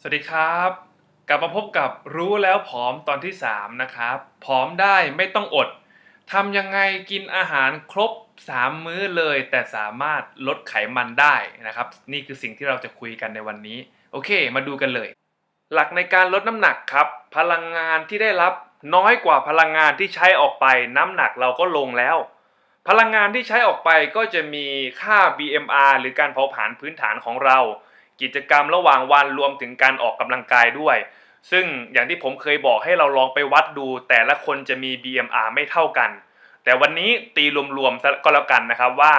สวัสดีครับ กลับมาพบกับรู้แล้วผอมตอนที่ 3 นะครับผอมได้ไม่ต้องอดทำยังไงกินอาหารครบ 3 มื้อเลย แต่สามารถลดไขมันได้นะครับ นี่คือสิ่งที่เราจะคุยกันในวันนี้ โอเค มาดูกันเลย หลักในการลดน้ำหนักครับ พลังงานที่ได้รับน้อยกว่าพลังงานที่ใช้ออกไปน้ำหนักเราก็ลงแล้ว พลังงานที่ใช้ออกไปก็จะมีค่า BMR หรือการเผาผลาญพื้นฐานของเรา กิจกรรมระหว่างวันรวมถึงการออกกำลังกายด้วย ซึ่งอย่างที่ผมเคยบอกให้เราลองไปวัดดู แต่ละคนจะมี BMR ไม่เท่ากัน แต่วันนี้ตีรวมๆก็แล้วกันนะครับว่า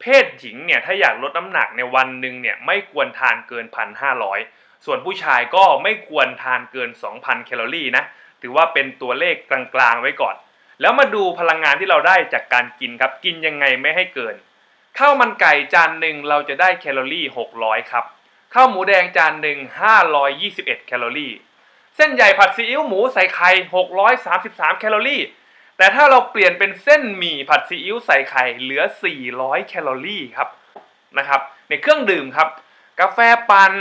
เพศหญิงเนี่ยถ้าอยากลดน้ำหนักในวันหนึ่งเนี่ยไม่ควรทานเกิน 1,500 ส่วนผู้ชายก็ไม่ควรทานเกิน 2,000 แคลอรี่นะถือว่าเป็นตัวเลขกลางๆไว้ก่อน แล้วมาดูพลังงานที่เราได้จากการกินครับ กินยังไงไม่ให้เกินข้าวมันไก่จานหนึ่งเราจะได้แคลอรี่ 600 ครับ ข้าวหมูแดงจานหนึ่ง521 แคลอรี่ เส้นใหญ่ผัดซีอิ๊วหมูใส่ไข่ 633 แคลอรี่ แต่ถ้าเราเปลี่ยนเป็นเส้นหมี่ผัดซีอิ๊วใส่ไข่เหลือ 400 แคลอรี่ครับนะครับในเครื่องดื่มครับ กาแฟปั่น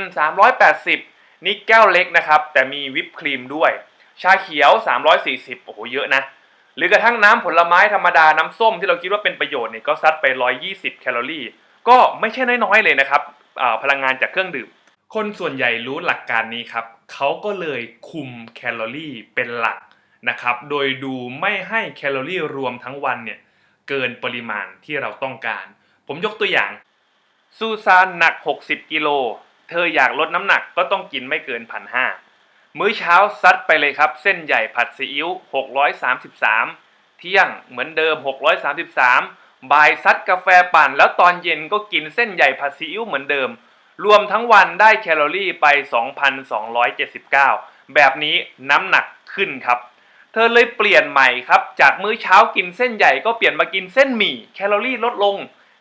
380 นี่แก้วเล็กนะครับ แต่มีวิปครีมด้วย ชาเขียว 340 โอ้โหเยอะนะ หรือกระทั่งน้ำผลไม้ธรรมดาน้ำส้มที่เราคิดว่าเป็นประโยชน์เนี่ยก็ซัดไป 120 แคลอรี่ ก็ไม่ใช่น้อยๆเลยนะครับ พลังงานจากเครื่องดื่ม คนส่วนใหญ่รู้หลักการนี้ครับเขาก็เลยคุมแคลอรี่เป็นหลักนะครับ โดยดูไม่ให้แคลอรี่รวมทั้งวันเนี่ยเกินปริมาณที่เราต้องการ ผมยกตัวอย่าง ซูซานหนัก 60 กิโล เธออยากลดน้ำหนักก็ต้องกินไม่เกินพันห้ามื้อเช้าซัดไปเลยครับ เส้นใหญ่ผัดซีอิ๊ว633 เที่ยงเหมือนเดิม 633 บ่ายซัดกาแฟปั่น แล้วตอนเย็นก็กินเส้นใหญ่ผัดซีอิ๊วเหมือนเดิม รวมทั้งวันได้แคลอรี่ไป 2,279 แบบนี้น้ำหนักขึ้นครับ เธอเลยเปลี่ยนใหม่ครับ จากมื้อเช้ากินเส้นใหญ่ก็เปลี่ยนมากินเส้นหมี่แคลอรี่ลดลง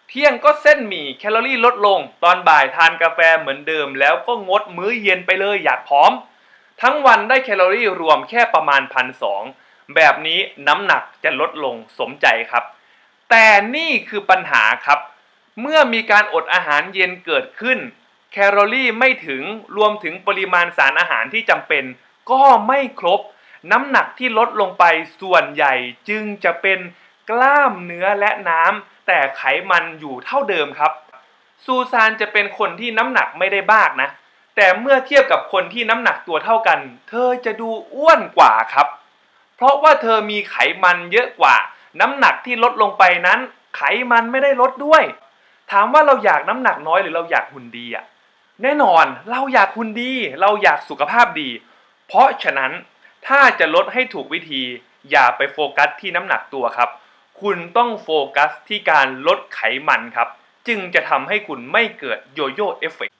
เที่ยงก็เส้นหมี่แคลอรี่ลดลง ตอนบ่ายทานกาแฟเหมือนเดิม แล้วก็งดมื้อเย็นไปเลยอยากผอม ทั้งวันได้แคลอรี่รวมแค่ประมาณพันสองแบบนี้น้ำหนักจะลดลงสมใจครับ แต่นี่คือปัญหาครับ เมื่อมีการอดอาหารเย็นเกิดขึ้น แคลอรี่ไม่ถึงรวมถึงปริมาณสารอาหารที่จำเป็น ก็ไม่ครบ น้ำหนักที่ลดลงไปส่วนใหญ่จึงจะเป็นกล้ามเนื้อและน้ำแต่ไขมันอยู่เท่าเดิมครับ ซูซานจะเป็นคนที่น้ำหนักไม่ได้มากนะ แต่เมื่อเทียบกับคนที่น้ำหนักตัวเท่ากัน เธอจะดูอ้วนกว่าครับ เพราะว่าเธอมีไขมันเยอะกว่า น้ำหนักที่ลดลงไปนั้น ไขมันไม่ได้ลดด้วย ถามว่าเราอยากน้ำหนักน้อยหรือเราอยากหุ่นดีอะแน่นอนเราอยากหุ่นดี เราอยากสุขภาพดี เพราะฉะนั้นถ้าจะลดให้ถูกวิธี อย่าไปโฟกัสที่น้ำหนักตัวครับ คุณต้องโฟกัสที่การลดไขมันครับ จึงจะทำให้คุณไม่เกิดโยโย่เอฟเฟก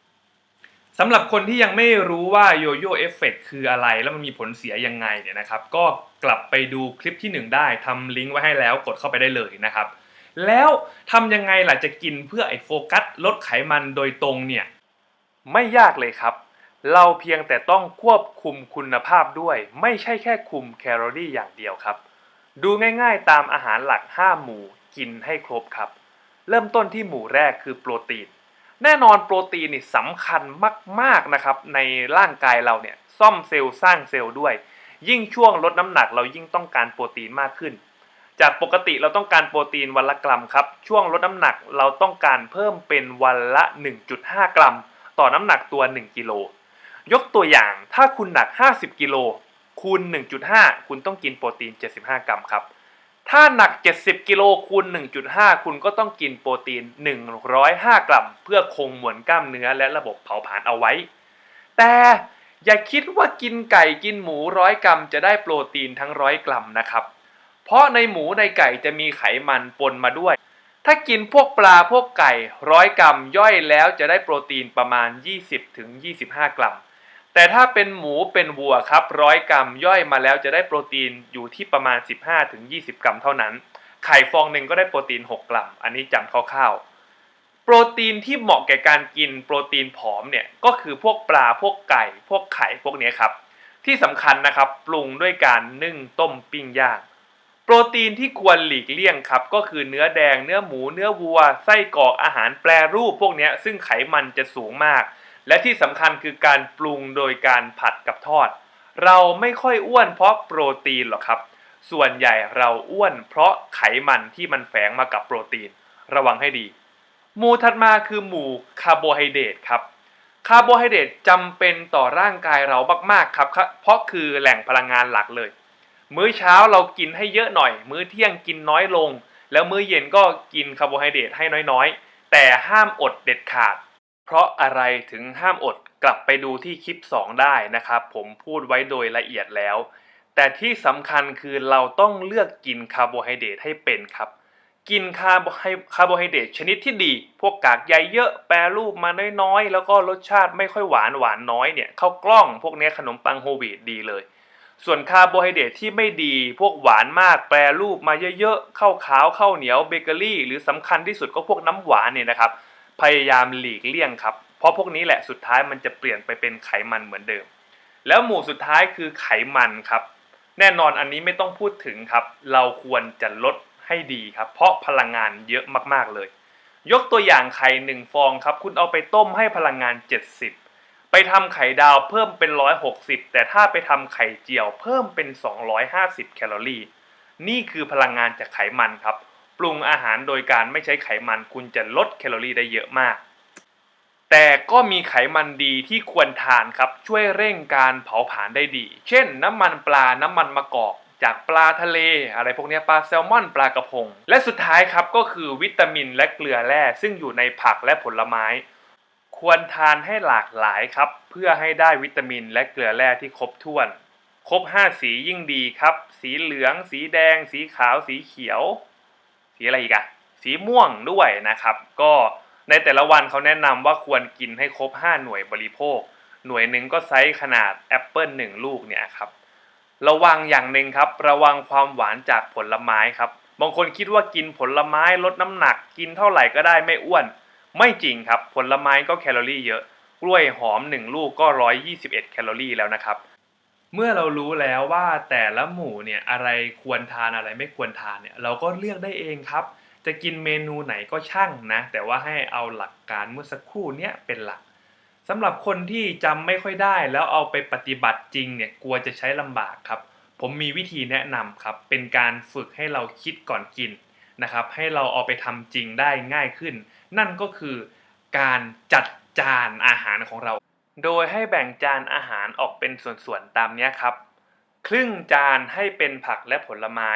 สำหรับคนที่ยังไม่รู้ว่าโยโย่เอฟเฟกคืออะไรแล้วมันมีผลเสียยังไงเนี่ยนะครับ ก็กลับไปดูคลิปที่หนึ่งได้ทำลิงก์ไว้ให้แล้วกดเข้าไปได้เลยนะครับ แล้วทำยังไงล่ะจะกินเพื่อไอโฟกัสลดไขมันโดยตรงเนี่ยไม่ยากเลยครับ เราเพียงแต่ต้องควบคุมคุณภาพด้วย ไม่ใช่แค่คุมแคลอรี่อย่างเดียวครับ ดูง่ายๆตามอาหารหลัก 5 หมู่กินให้ครบครับ เริ่มต้นที่หมู่แรกคือโปรตีน แน่นอนโปรตีนนี่สำคัญมากๆนะครับในร่างกายเราเนี่ยซ่อมเซลล์สร้างเซลล์ด้วย ยิ่งช่วงลดน้ำหนักเรายิ่งต้องการโปรตีนมากขึ้น จากปกติเราต้องการโปรตีนวันละกรัมครับช่วงลดน้ำหนักเราต้องการเพิ่มเป็นวันละ 1.5 กรัม ต่อน้ำหนักตัว 1กิโลยกตัวอย่างถ้าคุณหนัก 50กิโลคูณ 1.5 คุณต้องกินโปรตีน 75 กรัมครับ ถ้าหนัก 70 กิโลคูณ1.5 คุณก็ต้องกินโปรตีน 105 กรัม เพื่อคงมวลกล้ามเนื้อและระบบเผาผลาญเอาไว้ แต่อย่าคิดว่ากินไก่กินหมูร้อยกรัมจะได้โปรตีนทั้งร้อยกรัมนะครับ เพราะในหมูในไก่จะมีไขมันปนมาด้วย ถ้ากินพวกปลาพวกไก่ร้อยกรัมย่อยแล้วจะได้โปรตีนประมาณ 20-25 กรัม แต่ถ้าเป็นหมูเป็นวัวครับร้อยกรัมย่อยมาแล้วจะได้โปรตีนอยู่ที่ประมาณ 15-20 กรัมเท่านั้น ไข่ฟองหนึ่งก็ได้โปรตีน 6 กรัม อันนี้จำคร่าวๆ โปรตีนที่เหมาะแก่การกินโปรตีนผอมเนี่ยก็คือพวกปลาพวกไก่ พวกไข่พวกนี้ครับ ที่สำคัญนะครับปรุงด้วยการนึ่งต้มปิ้งย่าง โปรตีนที่ควรหลีกเลี่ยงครับก็คือเนื้อแดงเนื้อหมูเนื้อวัวไส้กรอกอาหารแปรรูปพวกนี้ซึ่งไขมันจะสูงมาก และที่สำคัญคือการปรุงโดยการผัดกับทอด เราไม่ค่อยอ้วนเพราะโปรตีนหรอกครับ ส่วนใหญ่เราอ้วนเพราะไขมันที่มันแฝงมากับโปรตีน ระวังให้ดี หมู่ถัดมาคือหมู่คาร์โบไฮเดรตครับคาร์โบไฮเดรตจำเป็นต่อร่างกายเรามากๆครับ เพราะคือแหล่งพลังงานหลักเลย มื้อเช้าเรากินให้เยอะหน่อย มื้อเที่ยงกินน้อยลง แล้วมื้อเย็นก็กินคาร์โบไฮเดรตให้น้อยๆ แต่ห้ามอดเด็ดขาด เพราะอะไรถึงห้ามอดกลับไปดูที่คลิป 2 ได้นะครับ ผมพูดไว้โดยละเอียดแล้ว แต่ที่สำคัญคือเราต้องเลือกกินคาร์โบไฮเดรตให้เป็นครับ กินคาร์โบไฮคาร์โบไฮเดรตชนิดที่ดี พวกกากใยเยอะแปรรูปมาน้อยๆ แล้วก็รสชาติไม่ค่อยหวานหวานน้อยเนี่ยข้าวกล้องพวกนี้ขนมปังโฮวีตดีเลย ส่วนคาร์โบไฮเดรตที่ไม่ดี พวกหวานมากแปรรูปมาเยอะๆข้าวขาวข้าวเหนียวเบเกอรี่ หรือสำคัญที่สุดก็พวกน้ำหวานเนี่ยนะครับ พยายามหลีกเลี่ยงครับ เพราะพวกนี้แหละสุดท้ายมันจะเปลี่ยนไปเป็นไขมันเหมือนเดิม แล้วหมู่สุดท้ายคือไขมันครับ แน่นอนอันนี้ไม่ต้องพูดถึงครับ เราควรจะลดให้ดีครับ เพราะพลังงานเยอะมากๆเลย ยกตัวอย่างไข่หนึ่งฟองครับ คุณเอาไปต้มให้พลังงาน 70 ไปทำไข่ดาวเพิ่มเป็น 160 แต่ถ้าไปทำไข่เจียวเพิ่มเป็น 250 แคลอรี่ นี่คือพลังงานจากไขมันครับ ปรุงอาหารโดยการไม่ใช้ไขมันคุณจะลดแคลอรี่ได้เยอะมาก แต่ก็มีไขมันดีที่ควรทานครับช่วยเร่งการเผาผลาญได้ดี เช่น น้ำมันปลา น้ำมันมะกอกจากปลาทะเล อะไรพวกนี้ปลาแซลมอนปลากระพง และสุดท้ายครับก็คือวิตามินและเกลือแร่ซึ่งอยู่ในผักและผลไม้ ควรทานให้หลากหลายครับ เพื่อให้ได้วิตามินและเกลือแร่ที่ครบถ้วน ครบ 5 สียิ่งดีครับ สีเหลือง สีแดง สีขาวสีเขียว สีอะไรอีกอะสีม่วงด้วยนะครับ ก็ในแต่ละวันเขาแนะนำว่าควรกินให้ครบ 5 หน่วยบริโภค หน่วยหนึ่งก็ไซส์ขนาดแอปเปิลหนึ่งลูกเนี่ยครับระวังอย่างหนึ่งครับ ระวังความหวานจากผลไม้ครับบางคนคิดว่ากินผลไม้ลดน้ำหนัก กินเท่าไหร่ก็ได้ไม่อ้วน ไม่จริงครับ ผลไม้ก็แคลอรี่เยอะ กล้วยหอม 1 ลูกก็ 121 แคลอรี่แล้วนะครับ เมื่อเรารู้แล้วว่าแต่ละหมู่เนี่ยอะไรควรทานอะไรไม่ควรทานเนี่ยเราก็เลือกได้เองครับ จะกินเมนูไหนก็ช่างนะ แต่ว่าให้เอาหลักการเมื่อสักครู่เนี้ยเป็นหลักสำหรับคนที่จำไม่ค่อยได้แล้วเอาไปปฏิบัติจริงเนี่ยกลัวจะใช้ลำบากครับ ผมมีวิธีแนะนำครับ เป็นการฝึกให้เราคิดก่อนกินนะครับ ให้เราเอาไปทำจริงได้ง่ายขึ้น นั่นก็คือการจัดจานอาหารของเรา โดยให้แบ่งจานอาหารออกเป็นส่วนๆตามนี้ครับ ครึ่งจานให้เป็นผักและผลไม้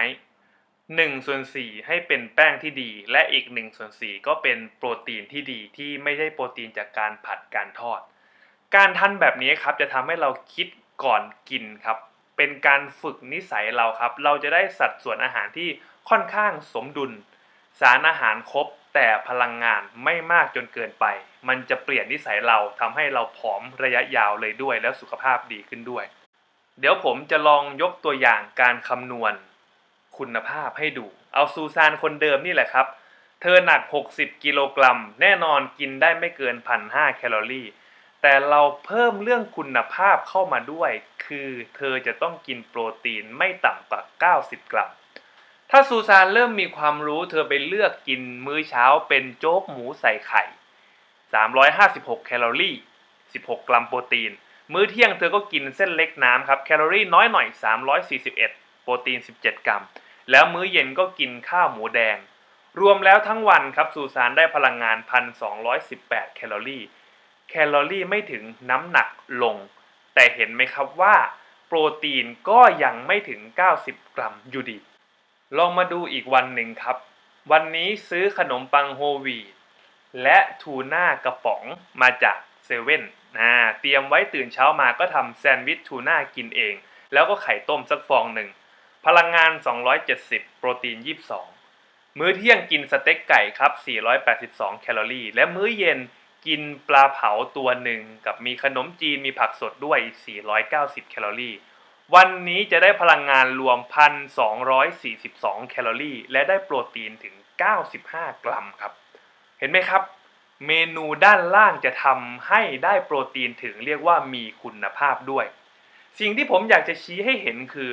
1ส่วน4ให้เป็นแป้งที่ดี และอีก1ส่วน4ก็เป็นโปรตีนที่ดีที่ไม่ใช่โปรตีนจากการผัดการทอด การทำแบบนี้ครับจะทำให้เราคิดก่อนกินครับ เป็นการฝึกนิสัยเราครับ เราจะได้สัดส่วนอาหารที่ค่อนข้างสมดุล สารอาหารครบ แต่พลังงานไม่มากจนเกินไป มันจะเปลี่ยนนิสัยเราทำให้เราผอมระยะยาวเลยด้วยแล้วสุขภาพดีขึ้นด้วย เดี๋ยวผมจะลองยกตัวอย่างการคำนวณ คุณภาพให้ดู เอาซูซานคนเดิมนี่แหละครับ เธอหนัก 60 กิโลกรัม แน่นอนกินได้ไม่เกิน 1,500 แคลอรี่ แต่เราเพิ่มเรื่องคุณภาพเข้ามาด้วย คือเธอจะต้องกินโปรตีนไม่ต่ำกว่า 90 กรัม ถ้าซูซานเริ่มมีความรู้เธอไปเลือกกินมื้อเช้าเป็นโจ๊กหมูใส่ไข่ 356 แคลอรี่ 16 กรัมโปรตีน มื้อเที่ยงเธอก็กินเส้นเล็กน้ำครับ แคลอรี่น้อยหน่อย 341 โปรตีน 17 กรัม แล้วมื้อเย็นก็กินข้าวหมูแดง รวมแล้วทั้งวันครับซูซานได้พลังงาน 1,218 แคลอรี่ แคลอรี่ไม่ถึงน้ำหนักลง แต่เห็นไหมครับว่า โปรตีนก็ยังไม่ถึง 90 กรัมอยู่ดี ลองมาดูอีกวันหนึ่งครับ วันนี้ซื้อขนมปังโฮวีตและทูน่ากระป๋องมาจากเซเว่นนะเตรียมไว้ตื่นเช้ามาก็ทำแซนด์วิชทูน่ากินเอง แล้วก็ไข่ต้มสักฟองหนึ่ง พลังงาน 270 โปรตีน 22 มื้อเที่ยงกินสเต็กไก่ครับ 482 แคลอรี่ และมื้อเย็นกินปลาเผาตัวหนึ่ง กับมีขนมจีนมีผักสดด้วย 490 แคลอรี่ วันนี้จะได้พลังงานรวม 1,242 แคลอรี่ และได้โปรตีนถึง 95 กรัมครับ เห็นไหมครับ เมนูด้านล่างจะทำให้ได้โปรตีนถึงเรียกว่ามีคุณภาพด้วย สิ่งที่ผมอยากจะชี้ให้เห็นคือ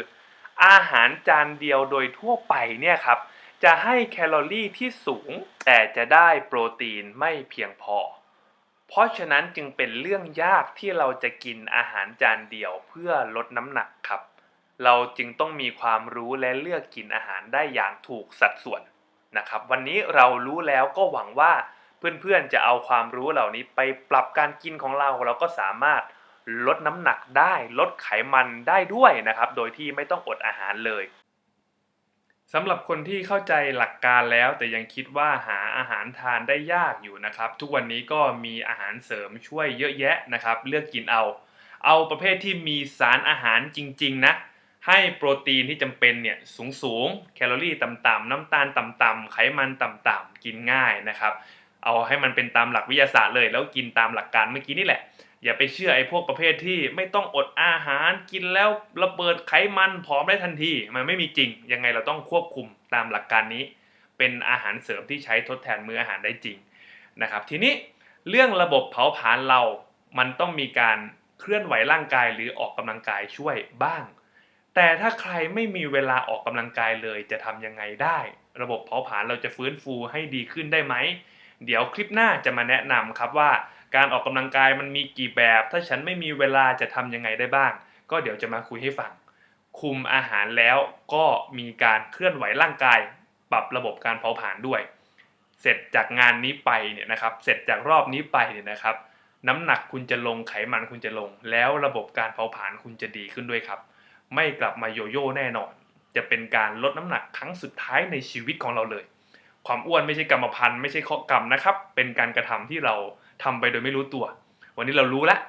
อาหารจานเดียวโดยทั่วไปเนี่ยครับ จะให้แคลอรี่ที่สูง แต่จะได้โปรตีนไม่เพียงพอ เพราะฉะนั้นจึงเป็นเรื่องยากที่เราจะกินอาหารจานเดียวเพื่อลดน้ำหนักครับ เราจึงต้องมีความรู้และเลือกกินอาหารได้อย่างถูกสัดส่วนนะครับ วันนี้เรารู้แล้วก็หวังว่าเพื่อนๆจะเอาความรู้เหล่านี้ไปปรับการกินของเราเราก็สามารถลดน้ำหนักได้ ลดไขมันได้ด้วยนะครับ โดยที่ไม่ต้องอดอาหารเลย สำหรับคนที่เข้าใจหลักการแล้วแต่ยังคิดว่าหาอาหารทานได้ยากอยู่นะครับ ทุกวันนี้ก็มีอาหารเสริมช่วยเยอะแยะนะครับ เลือกกินเอา เอาประเภทที่มีสารอาหารจริง ๆ นะ ให้โปรตีนที่จำเป็นเนี่ยสูงๆแคลอรี่ต่ำๆน้ำตาลต่ำๆไขมันต่ำๆกินง่ายนะครับ เอาให้มันเป็นตามหลักวิทยาศาสตร์เลย แล้วกินตามหลักการเมื่อกี้นี่แหละ อย่าไปเชื่อไอ้พวกประเภทที่ไม่ต้องอดอาหารกินแล้วระเบิดไขมันผอมได้ทันที มันไม่มีจริง ยังไงเราต้องควบคุมตามหลักการนี้ เป็นอาหารเสริมที่ใช้ทดแทนมื้ออาหารได้จริงนะครับ ทีนี้เรื่องระบบเผาผลาญเรา มันต้องมีการเคลื่อนไหวร่างกายหรือออกกำลังกายช่วยบ้าง แต่ถ้าใครไม่มีเวลาออกกำลังกายเลยจะทำยังไงได้ ระบบเผาผลาญเราจะฟื้นฟูให้ดีขึ้นได้ไหม เดี๋ยวคลิปหน้าจะมาแนะนำครับว่า การออกกำลังกายมันมีกี่แบบ ถ้าฉันไม่มีเวลาจะทำยังไงได้บ้าง ก็เดี๋ยวจะมาคุยให้ฟัง คุมอาหารแล้วก็มีการเคลื่อนไหวร่างกาย ปรับระบบการเผาผลาญด้วย เสร็จจากงานนี้ไปเนี่ยนะครับ เสร็จจากรอบนี้ไปเนี่ยนะครับ น้ำหนักคุณจะลงไขมันคุณจะลง แล้วระบบการเผาผลาญคุณจะดีขึ้นด้วยครับ ไม่กลับมาโยโย่แน่นอน จะเป็นการลดน้ำหนักครั้งสุดท้ายในชีวิตของเราเลย ความอ้วนไม่ใช่กรรมพันธุ์ไม่ใช่ข้อกรรมนะครับ เป็นการกระทำที่เรา ทำไปโดยไม่รู้ตัว วันนี้เรารู้แล้ว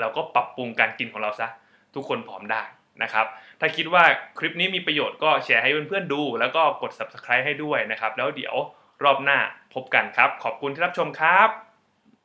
เราก็ปรับปรุงการกินของเราซะ ทุกคนผอมได้นะครับ ถ้าคิดว่าคลิปนี้มีประโยชน์ก็แชร์ให้เพื่อนๆดู แล้วก็กด subscribe ให้ด้วยนะครับ แล้วเดี๋ยวรอบหน้าพบกันครับ ขอบคุณที่รับชมครับ